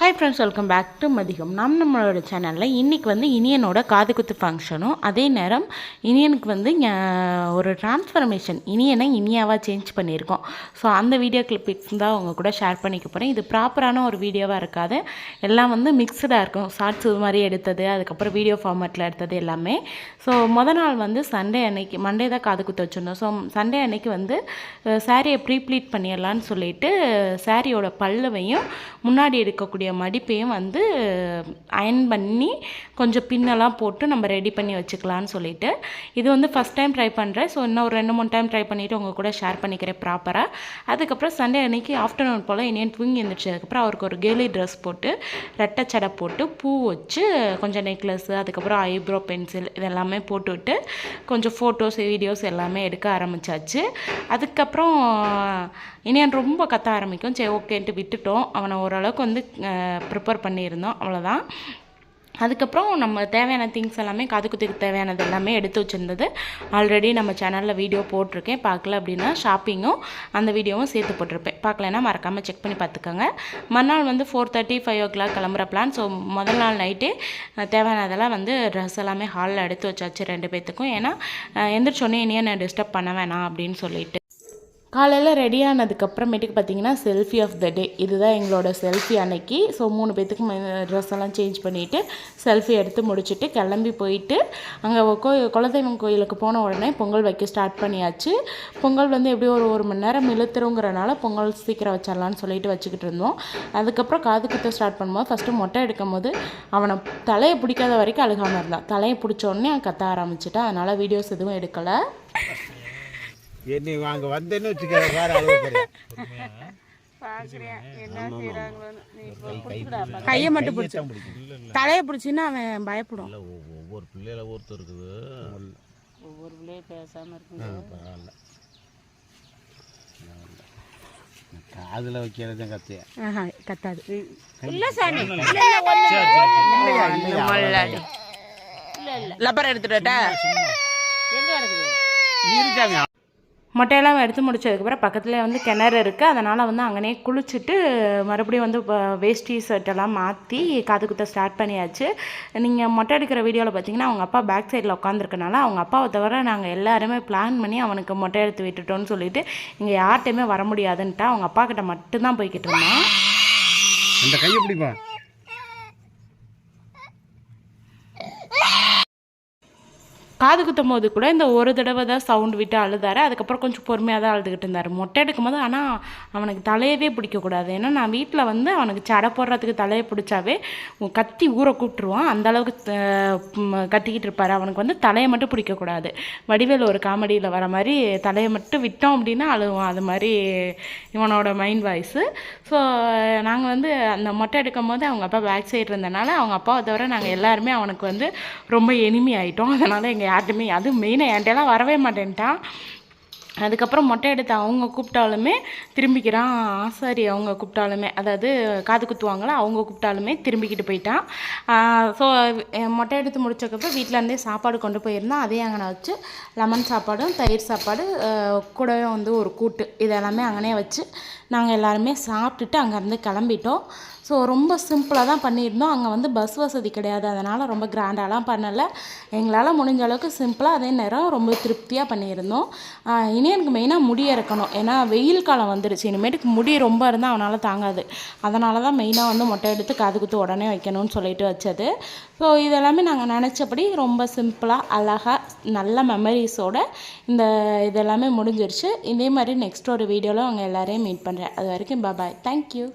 Hi friends welcome back to மதிகம் நாம் நம்மளோட சேனலில் இன்றைக்கி வந்து இனியனோட காது குத்து ஃபங்க்ஷனும் அதே நேரம் இனியனுக்கு வந்து ஒரு டிரான்ஸ்ஃபர்மேஷன் இனியனை இனியாவாக சேஞ்ச் பண்ணியிருக்கோம். ஸோ அந்த வீடியோ கிளிப்பிக்ஸ் தான் உங்கள் கூட ஷேர் பண்ணிக்க போகிறேன் இது ப்ராப்பரான ஒரு வீடியோவாக இருக்காது. எல்லாம் வந்து மிக்சடாக இருக்கும். ஷார்ட்ஸ் இது மாதிரி எடுத்தது அதுக்கப்புறம் வீடியோ ஃபார்மேட்டில் எடுத்தது எல்லாமே. ஸோ மொதல் நாள் வந்து சண்டே அன்னைக்கு மண்டே தான் காது குத்து வச்சுருந்தோம். ஸோ சண்டே அன்னைக்கு வந்து சாரியை ப்ரீப்ளீட் பண்ணிடலான்னு சொல்லிட்டு சாரியோட பல்லுவையும் முன்னாடி எடுக்கக்கூடிய மடிப்பையும் வந்து அயன் பண்ணி கொஞ்சம் பின்னெல்லாம் போட்டு நம்ம ரெடி பண்ணி வச்சுக்கலான்னு சொல்லிட்டு. இது வந்து ஃபஸ்ட் டைம் ட்ரை பண்ணுறேன் ஸோ இன்னும் ஒரு ரெண்டு மூணு டைம் ட்ரை பண்ணிவிட்டு உங்கள் கூட ஷேர் பண்ணிக்கிறேன் ப்ராப்பராக அதுக்கப்புறம் சண்டே அன்னைக்கு ஆஃப்டர்நூன் போல் இனியன் தூங்கி எழுந்திரிச்சதுக்கப்புறம் அவருக்கு ஒரு கேலி ட்ரெஸ் போட்டு ரெட்டை சடை போட்டு பூ வச்சு கொஞ்சம் நெக்லஸ் அதுக்கப்புறம் ஐப்ரோ பென்சில் இதெல்லாமே போட்டுவிட்டு கொஞ்சம் ஃபோட்டோஸ் வீடியோஸ் எல்லாமே எடுக்க ஆரம்பித்தாச்சு அதுக்கப்புறம் இனியன் ரொம்ப கத்த ஆரம்பிக்கும். சரி ஓகேன்ட்டு விட்டுட்டோம். அவனை ஓரளவுக்கு வந்து ப்ரிப்பேர் பண்ணியிருந்தோம் அவ்வளோதான் அதுக்கப்புறம் நம்ம தேவையான திங்ஸ் எல்லாமே காது குத்துக்கு தேவையானது எல்லாமே எடுத்து வச்சுருந்தது. ஆல்ரெடி நம்ம சேனலில் வீடியோ போட்டிருக்கேன் பார்க்கல அப்படின்னா ஷாப்பிங்கும் அந்த வீடியோவும் சேர்த்து போட்டிருப்பேன். பார்க்கலன்னா மறக்காமல் செக் பண்ணி பார்த்துக்கோங்க. மறுநாள் வந்து four thirty five o'clock கிளம்புற பிளான் ஸோ முதல் நாள் நைட்டே தேவையானதெல்லாம் வந்து ட்ரெஸ் எல்லாமே ஹாலில் எடுத்து வச்சாச்சு ரெண்டு பேர்த்துக்கும் ஏன்னா எந்திரிச்சோன்னே இனியே நான் டிஸ்டர்ப் பண்ண வேணாம் அப்படின்னு சொல்லிட்டு. காலையில் ரெடி ஆனதுக்கப்புறமேட்டுக்கு பார்த்தீங்கன்னா செல்ஃபி ஆஃப் த டே இதுதான் எங்களோட செல்ஃபி அன்னைக்கு. ஸோ மூணு பேத்துக்கு ட்ரெஸ் எல்லாம் சேஞ்ச் பண்ணிவிட்டு செல்ஃபி எடுத்து முடிச்சுட்டு கிளம்பி போயிட்டு அங்கே கோயில் குலதெய்வம் கோயிலுக்கு போன உடனே பொங்கல் வைக்க ஸ்டார்ட் பண்ணியாச்சு. பொங்கல் வந்து எப்படியும் ஒரு ஒரு மணி நேரம் இழுத்துருங்கிறனால பொங்கல் சீக்கிரம் வச்சிடலான்னு சொல்லிட்டு வச்சுக்கிட்டு இருந்தோம். அதுக்கப்புறம் காது குத்த ஸ்டார்ட் பண்ணும்போது ஃபஸ்ட்டு மொட்டை எடுக்கும் போது அவனை தலையை பிடிக்காத வரைக்கும் அழுகாமல் இருந்தான். தலையை பிடிச்ச உடனே அவன் கத்த ஆரம்பிச்சிட்டேன் அதனால் வீடியோஸ் எதுவும் எடுக்கலை. நீ அங்க வந்தேன்னு வச்சுக்க வேற அளவு கையை மட்டும் பிடிச்சி தலையை பிடிச்சின்னா அவன் பயப்படும் ஒவ்வொரு பிள்ளையில ஒருத்தர் இருக்குது. ஒவ்வொரு பிள்ளையும் பேசாமல் இருக்கு பரவாயில்ல. காதில் வைக்கிறது கத்திய? ஆஹா கத்தாது. லப்பர் எடுத்துட்டா மொட்டையெல்லாம் எடுத்து முடிச்சதுக்கப்புறம் பக்கத்தில் வந்து கிணறு இருக்குது அதனால் வந்து அங்கனே குளிச்சுட்டு மறுபடியும் வந்து வேஷ்டி ஷர்ட்டெல்லாம் மாற்றி காது குத்த ஸ்டார்ட் பண்ணியாச்சு. நீங்கள் மொட்டை எடுக்கிற வீடியோவில் பார்த்தீங்கன்னா அவங்க அப்பா பேக் சைடில் உட்காந்துருக்கனால அவங்க அப்பாவை தவிர நாங்கள் எல்லாருமே பிளான் பண்ணி அவனுக்கு மொட்டை எடுத்து விட்டுட்டோம்னு சொல்லிட்டு இங்கே யார்கிட்டையுமே வர முடியாதுன்ட்டு அவங்க அப்பா கிட்ட மட்டும்தான் போய்கிட்டு இருந்தோம் அந்த கையை பிடிப்பா. காது குத்தும் போது கூட இந்த ஒரு தடவை தான் சவுண்ட் விட்டு அழுதாரு. அதுக்கப்புறம் கொஞ்சம் பொறுமையாக தான் அழுதுகிட்டு இருந்தார். மொட்டை எடுக்கும் போது ஆனால் அவனுக்கு தலையவே பிடிக்கக்கூடாது. ஏன்னா நான் வீட்டில் வந்து அவனுக்கு சடை போடுறதுக்கு தலையை பிடிச்சாவே கத்தி ஊற கூப்பிட்டுருவான் அந்த அளவுக்கு கத்திக்கிட்டு இருப்பார். அவனுக்கு வந்து தலையை மட்டும் பிடிக்கக்கூடாது. வடிவேல் ஒரு காமெடியில் வர மாதிரி தலையை மட்டும் விட்டோம் அப்படின்னா அழுவான். அது மாதிரி இவனோட மைண்ட் வாய்ஸு ஸோ நாங்கள் வந்து அந்த மொட்டை எடுக்கும் போது அவங்க அப்பா பேக் சைடு இருந்தனால அவங்க அப்பாவை தவிர நாங்கள் எல்லாருமே அவனுக்கு வந்து ரொம்ப எளிமையாயிட்டோம் அதனால் எங்கள் யார்ட்டுமே அதுவும் மெயினாக என்கிட்டலாம் வரவே மாட்டேன்ட்டான் அதுக்கப்புறம் மொட்டை எடுத்து அவங்க கூப்பிட்டாலுமே திரும்பிக்கிறான் ஆசாரி அவங்க கூப்பிட்டாலுமே. அதாவது காது குத்துவாங்களா அவங்க கூப்பிட்டாலுமே திரும்பிக்கிட்டு போயிட்டான். ஸோ மொட்டை எடுத்து முடிச்சக்கப்புறம் வீட்டிலேருந்தே சாப்பாடு கொண்டு போயிருந்தான். அதையும் அங்கே வச்சு லெமன் சாப்பாடும் தயிர் சாப்பாடு கூடவே வந்து ஒரு கூட்டு. இதெல்லாமே அங்கனே வச்சு நாங்கள் எல்லாருமே சாப்பிட்டுட்டு அங்கேருந்து கிளம்பிட்டோம். ஸோ ரொம்ப சிம்பிளாக தான் பண்ணியிருந்தோம். அங்கே வந்து பஸ் வசதி கிடையாது. அதனால் ரொம்ப கிராண்டாலாம் பண்ணலை. எங்களால் முடிஞ்ச அளவுக்கு சிம்பிளாக அதே நேரம் ரொம்ப திருப்தியாக பண்ணியிருந்தோம். இனி எனக்கு மெயினாக முடி இறக்கணும் ஏன்னா வெயில் காலம் வந்துருச்சு. இனிமேட்டுக்கு முடி ரொம்ப இருந்தால் அவனால் தாங்காது. அதனால தான் மெயினாக வந்து மொட்டை எடுத்து காது குத்து உடனே வைக்கணும்னு சொல்லிட்டு வச்சது. ஸோ இதெல்லாமே நாங்கள் நினச்சபடி ரொம்ப சிம்பிளாக அழகாக நல்ல மெமரிஸோட இந்த இதெல்லாமே முடிஞ்சிருச்சு. இதே மாதிரி நெக்ஸ்ட் ஒரு வீடியோவில் அவங்க எல்லோரையும் மீட் பண்ணுறேன் பண்ணுறேன். அது வரைக்கும் பாபாய் தேங்க்யூ